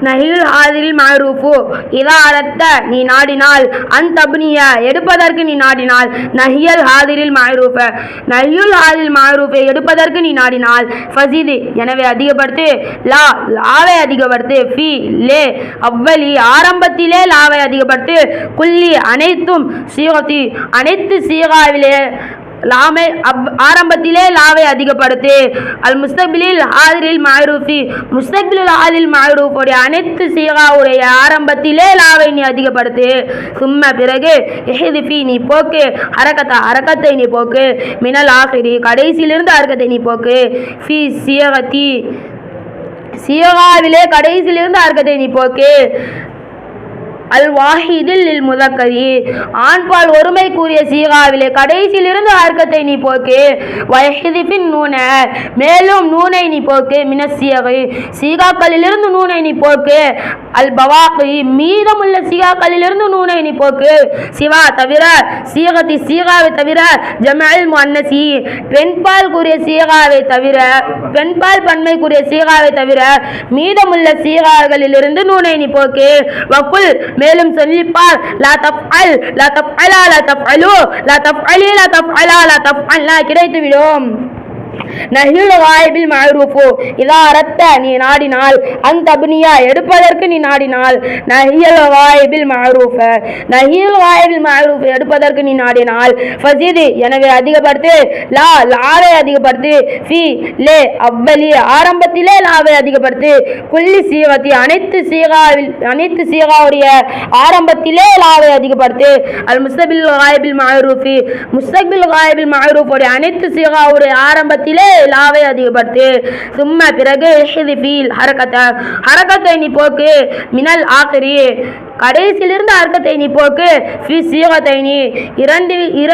நஹில் ஆதில் மாரூஃபு இதா அரத்த நீ நாடினால் அன் எடுப்பதற்கு நீ நாடினால் நஹியல் ஆதிரில் மஅரூஃப நஹியுல் ஆதில் மஅரூஃபை எடுப்பதற்கு நீ நாடினால் ஃபசிது எனவே அதிகப்படுத்து லா லாவை அதிகப்படுத்து ஃபி லே அவ்வளி ஆரம்பத்திலே லாவை அதிகப்படுத்து குல்லி அனைத்தும் சீகத்தி அனைத்து சீகாவிலே லாமை அப் ஆரம்பத்திலே லாவை அதிகப்படுத்து. அல் முஸ்தபிலில் ஆதிரில் மாரூஃபி. முஸ்தபிலில் ஆதில் மாரூஃபுடைய அனைத்து சீகாவுடைய ஆரம்பத்திலே லாவை நீ அதிகப்படுத்து. சும்மா பிறகு எஹிதிஃபி நீ போக்கு. ஹரக்கத்தா அரக்கத்தை நீ போக்கு. மினல் ஆசிரி கடைசியிலிருந்து அரக்கத்தை நீ போக்கு. ஃபி சியகத்தி சியகாவிலே கடைசியிலிருந்து அரக்கத்தை நீ போக்கு. அல் வாஹிதில் இல் முதக்கரி. ஆண்பால் ஒருமை கூறிய சீகாவிலே கடைசியிலிருந்து ஆர்க்கத்தை நீ போக்கு வயஹிதிபின் நூன மேலும் நூனை நீ போக்கு மினசியகை சீகாக்களிலிருந்து நூனை நீ போக்கு அல் பவாக்கி மீதமுள்ள சீகாக்களிலிருந்து நூனை நீ போக்கு சிவா தவிர சீகத்தி சீகாவை தவிர ஜமல் முன்னசி பெண்பால் கூறிய சீகாவை தவிர பெண்பால் பன்மை கூறிய சீகாவை தவிர மீதமுள்ள சீகாகளிலிருந்து நூனை நீ போக்கு வக்குல் மேலும் சொல்லிப்பார் லா தஃஅல் லா தஃஅலா லா தஃஅலு லா தஃஅலி லா தஃஅலா லா தஃஅல்னா கிடைத்துவிடும் நஹில் வாய்பில் மஅரூஃபு இதா அரத்த நீ நாடினால் அந்த அபினியா எடுப்பதற்கு நீ நாடினால் நஹியல் வாய்பில் மஅரூஃப நஹியல் வாய்பில் மஅரூஃப் எடுப்பதற்கு நீ நாடினால் ஃபஸிது எனவே அதிகப்படுத்து லா லாவை அதிகப்படுத்து ஃபி லே அவ்வலி ஆரம்பத்திலே லாவை அதிகப்படுத்து குள்ளி சீவத்தி அனைத்து சீகாவில் அனைத்து சீகாவுடைய ஆரம்பத்திலே லாவை அதிகப்படுத்து அல் முஸ்தபில் வாய்பில் மஅரூஃபி முஸ்தபில் வாய்பில் மஅரூஃபுடைய அனைத்து சீகாவுடைய ஆரம்ப ஆரம்பத்திலே லாவை அதிகப்படுத்து. சும்ம பிறகு ஹிதிஃபீல் ஹரக்கத்தை ஹரக்கத்தை நீ போக்கு மினல் ஆக்கிரி கடைசியிலிருந்து அர்க்கத்தை நீ போக்கு ஃபி சீகத்தை நீ. இரண்டு இர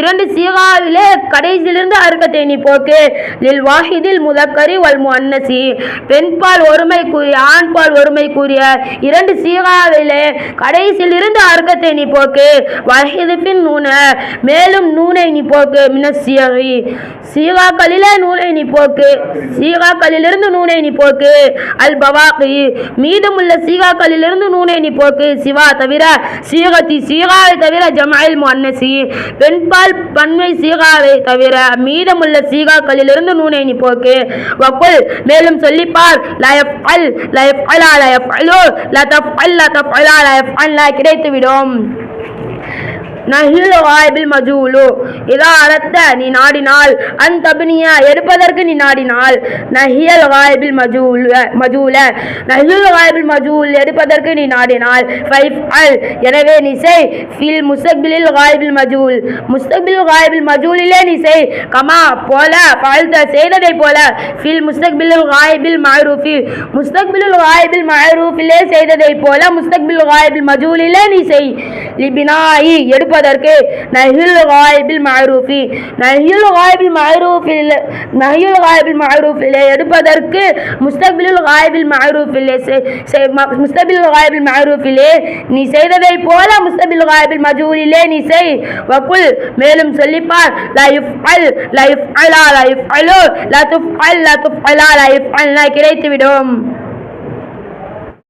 இரண்டு சீகாவிலே கடைசியிலிருந்து அர்க்கத்தை நீ போக்கு. லில் வாஹிதில் முதக்கரி வல் முன்னசி பெண்பால் ஒருமை கூறிய ஆண்பால் ஒருமை கூறிய இரண்டு சீகாவிலே கடைசியிலிருந்து அர்க்கத்தை நீ போக்கு. வஹிதிபின் நூன மேலும் நூனை நீ போக்கு. மினசியகி சீகாக்களிலே நூனை நீ போக்கு. சீகாக்களிலிருந்து நூனை நீ போக்கு. அல் பவாக்கி மீதமுள்ள சீகாக்களிலிருந்து நூனை நீ போக்கு. சிவா தவிர சீகத்தி சீகாவை தவிர ஜமாயில் முன்னசி பெண்பால் பன்மை சீகாவை தவிர மீதமுள்ள சீகாக்களிலிருந்து நூனை நீ போக்கு. வக்குல் மேலும் சொல்லிப்பார் லயப் அல் லயப் அலா லயப் அலோ லதப் அல் லதப் அலா லயப் அல்லா கிடைத்துவிடும். நஹில் வாய்பில் மஜூலு இதா அறத்த நீ நாடினால் அந்த தபினிய எடுப்பதற்கு நீ நாடினால். நஹியல் வாய்பில் மஜூல். மஜூல நஹில் வாய்பில் மஜூல் எடுப்பதற்கு நீ நாடினால். ஃபைவ் அல். எனவே நீ செய். ஃபில் முஸ்தக்பிலில் காய்பில் மஜூல் முஸ்தக்பில் காய்பில் மஜூலிலே நீ செய். கமா போல பழுத்த செய்ததை போல ஃபில் முஸ்தக்பிலில் காய்பில் மாரூஃபி முஸ்தக்பிலுல் வாய்பில் மாரூஃபிலே செய்ததை போல முஸ்தக்பில் வாயபில் மஜூலிலே நீ செய். லிபினாயி எடுப்பதற்கு நஹில் காய்பில் மாரூஃபி நஹில் காய்பில் மாரூஃபில் நஹில் காய்பில் மாரூஃபில் எடுப்பதற்கு முஸ்தக்பிலுல் காய்பில் மஅரூஃபிலே முஸ்தபில் காய்பில் மஅரூஃபிலே நீ செய்ததை போல முஸ்தபில் காய்பில் மஜூரிலே நீ செய். வகுல் மேலும் சொல்லிப்பார் லைஃப் அல் லைஃப் அலா லைஃப் அலோ லத்துஃப் அல் லத்துஃப் அலா லைஃப் யுஃஅல்னா கிடைத்துவிடும்.